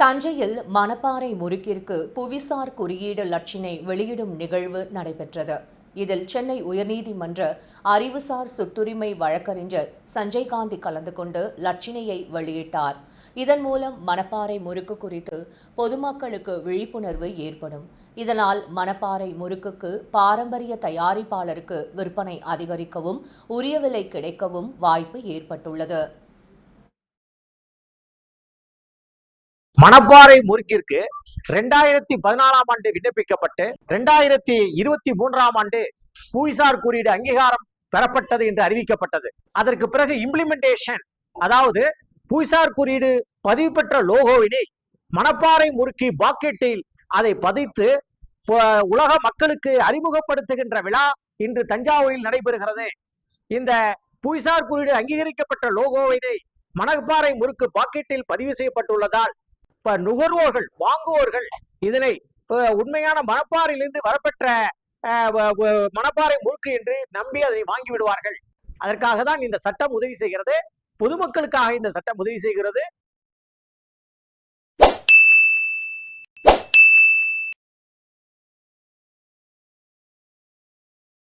தஞ்சையில் மணப்பாறை முறுக்கிற்கு புவிசார் குறியீடு லட்சினை வெளியிடும் நிகழ்வு நடைபெற்றது. இதில் சென்னை உயர்நீதிமன்ற அறிவுசார் சொத்துரிமை வழக்கறிஞர் சஞ்சய் காந்தி கலந்து கொண்டு லட்சினையை வெளியிட்டார். இதன் மூலம் மணப்பாறை முறுக்கு குறித்து பொதுமக்களுக்கு விழிப்புணர்வு ஏற்படும். இதனால் மணப்பாறை முறுக்குக்கு பாரம்பரிய தயாரிப்பாளருக்கு விற்பனை அதிகரிக்கவும் உரிய விலை கிடைக்கவும் வாய்ப்பு ஏற்பட்டுள்ளது. மணப்பாறை முறுக்கிற்கு ரெண்டாயிரத்தி பதினாலாம் ஆண்டு விண்ணப்பிக்கப்பட்டு ரெண்டாயிரத்தி இருபத்தி மூன்றாம் ஆண்டு புவிசார் குறியீடு அங்கீகாரம் பெறப்பட்டது என்று அறிவிக்கப்பட்டது. அதற்கு பிறகு இம்ப்ளிமெண்டேஷன் அதாவது புவிசார் குறியீடு பதிவு பெற்ற லோகோவினை மணப்பாறை முறுக்கி பாக்கெட்டில் அதை பதித்து உலக மக்களுக்கு அறிமுகப்படுத்துகின்ற விழா இன்று தஞ்சாவூரில் நடைபெறுகிறது. இந்த புவிசார் குறியீடு அங்கீகரிக்கப்பட்ட லோகோவினை மணப்பாறை முறுக்கு பாக்கெட்டில் பதிவு செய்யப்பட்டுள்ளதால் இப்ப நுகர்வோர்கள் வாங்குவோர்கள் இதனை உண்மையான மணப்பாறையிலிருந்து வரப்பெற்ற அஹ், வ- மணப்பாறை என்று நம்பி அதை வாங்கி விடுவார்கள். அதற்காக தான் இந்த சட்டம் உதவி செய்கிறது. பொதுமக்களுக்காக இந்த சட்டம் உதவி செய்கிறது.